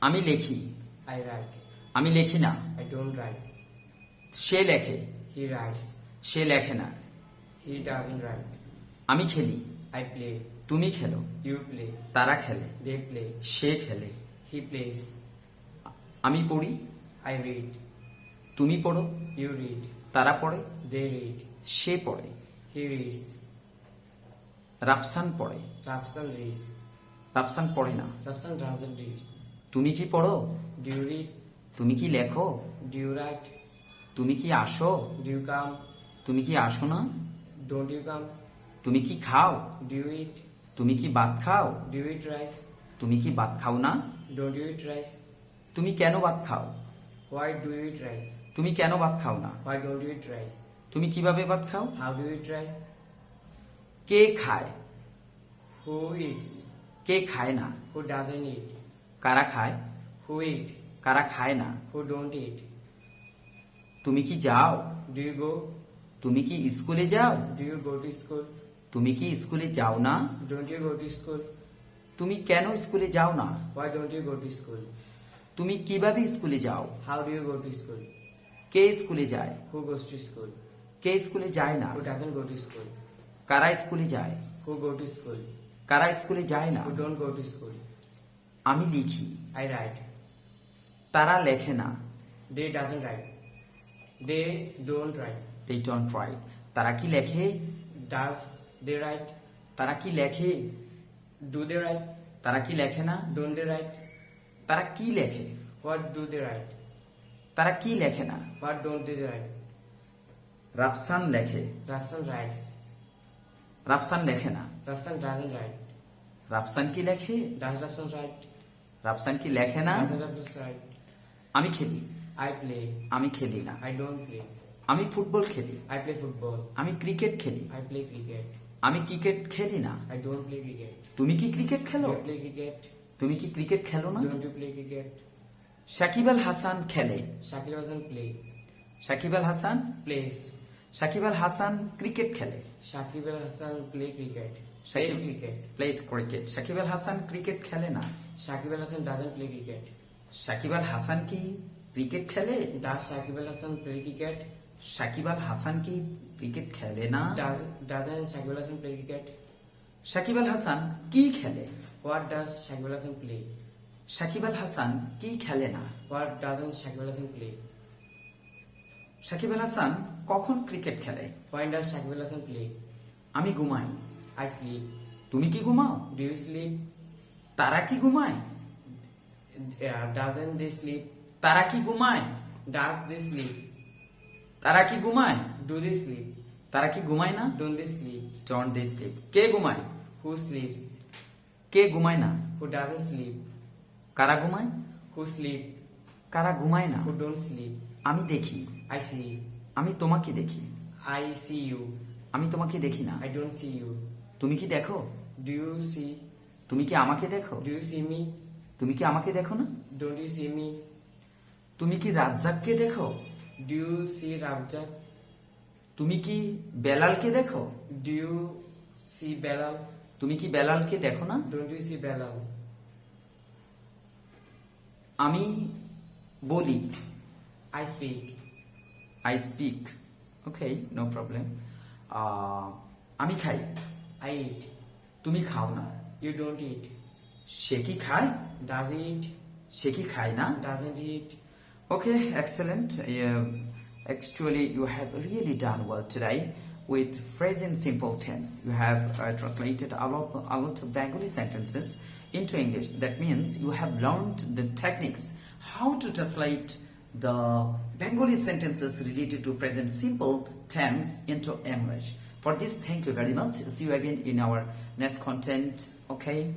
আমি লিখি। I right আমি লেখি না। আই ডোন্ট রাইট সে লেখে। হি রাইটস সে লেখে না। হি ডাজন্ট রাইট আমি খেলি। আই প্লে তুমি খেলো। ইউ প্লে তারা খেলে। দে প্লে সে খেলে। হি প্লেস আমি পড়ি। আই রিড তুমি পড়ো। ইউ রিড তারা পড়ে। দে রিড সে পড়ে। হি রিডস রাফসান পড়ে। রাফসান রিডস রাফসান পড়ে না। রাফসান ডাজন্ট রিড তুমি কি পড়ো? ডিউরি তুমি কি লেখো? ডিউরাইট তুমি কি আসো? ডিউ কাম তুমি কি আসো না? ডোন্ট ইউ কাম তুমি কি খাও? ডিউ ইট তুমি কি ভাত খাও? ডিউ ইট রাইস তুমি কি ভাত খাও না? ডোন্ট ইউ ইট রাইস তুমি কেন ভাত খাও? Why do you eat rice তুমি কেন ভাত খাও না? Why don't you eat rice তুমি কীভাবে ভাত খাও? হাউ ডু ইট রাইস কে খায়? হু ইটস কে খায় না? হু ডাজেন্ট ইট কারা খায় Who eat? কারা খায় না Who don't eat? তুমি কি যাও Do you go? তুমি কি স্কুলে যাও Do you go to school? তুমি কি স্কুলে যাও না Don't you go to school? তুমি কেন স্কুলে যাও না Why don't you go to school? তুমি কিভাবে স্কুলে যাও How do you go to school? কে স্কুলে যায় Who goes to school? কে স্কুলে যায় না Who doesn't go to school? কারা স্কুলে যায় Who go to school? কারা স্কুলে যায় না Who don't go to school? আমি লিখি I write. তারা লেখে না They doesn't write. They don't write. They don't write তারা কি লেখে Does they write? তারা কি লেখে Do they write? তারা কি লেখে না Don't they write? তারা কি লেখে What do they write? তারা কি লেখে না What don't they write? Rafsan লেখে Rafsan writes. রাফসান লেখে না Rafsan doesn't write. রাফসান কি লেখে Does Rafsan write? রাফসান কি লেখে না? আমি খেলি I play. আমি খেলি না I don't play. আমি ফুটবল খেলি I play football. আমি ক্রিকেট খেলি I play cricket. আমি ক্রিকেট খেলি না I don't play cricket. তুমি কি ক্রিকেট খেলো play cricket? তুমি কি ক্রিকেট খেলো না you play cricket? Shakib Al Hasan খেলে Shakil doesn't play. Shakib Al Hasan Plays. Shakib Al Hasan cricket খেলে Shakib Al Hassan play cricket. Shakib- cricket. Plays cricket Shakib Al Hasan cricket খেলে না Shakib Al Hassan doesn't play cricket. Shakib Al Hasan কি cricket খেলে Does Shakib Al Hassan play cricket? Shakib Al Hasan কি cricket খেলে না doesn't Shakib Al Hassan play cricket? Shakib Al Hasan কি খেলে What does Shakib Al Hassan play? Shakib Al Hasan কি খেলে না What doesn't Shakib Al Hassan play? Shakib Al Hasan কখন ক্রিকেট খেলে When does Shakib Al Hassan play? আমি ঘুমাই I sleep. তুমি কি ঘুমাও Do you sleep? তারা কি ঘুমায় doesn't they sleep? তারা কি ঘুমায় Does they sleep? তারা কি ঘুমায় Do they sleep? তারা কি ঘুমায় না Don't they sleep? Don't they sleep কে ঘুমায় Who sleeps? কে ঘুমায় না Who doesn't sleep? কারা ঘুমায় Who sleep? কারা ঘুমায় না Who don't sleep? আমি দেখি I see. আমি তোমাকে দেখি I see you. আমি তোমাকে দেখি না I don't see you. তুমি কি দেখো? ডু সি তুমি কি আমাকে দেখো? ডু ইউ সি মি তুমি কি আমাকে দেখো না? ডোন্ট ইউ সি মি তুমি কি রাজ্জাককে দেখো? Do see Razzak? তুমি কি বেলালকে দেখো? Do see Belal? তুমি কি বেলালকে দেখো না? Don't see Belal? আমি বলি। I speak I speak okay no problem আমি খাই। I eat. তুমি খাও না You don't eat. সে কি খায় Does he eat? সে কি খায় না Doesn't he eat? Okay, excellent. Um, actually, you have really done well today with present simple tense. You have uh, translated a lot, a lot of Bengali sentences into English. That means you have learned the techniques how to translate the Bengali sentences related to present simple tense into English. For this, thank you very much. See you again in our next content. Okay.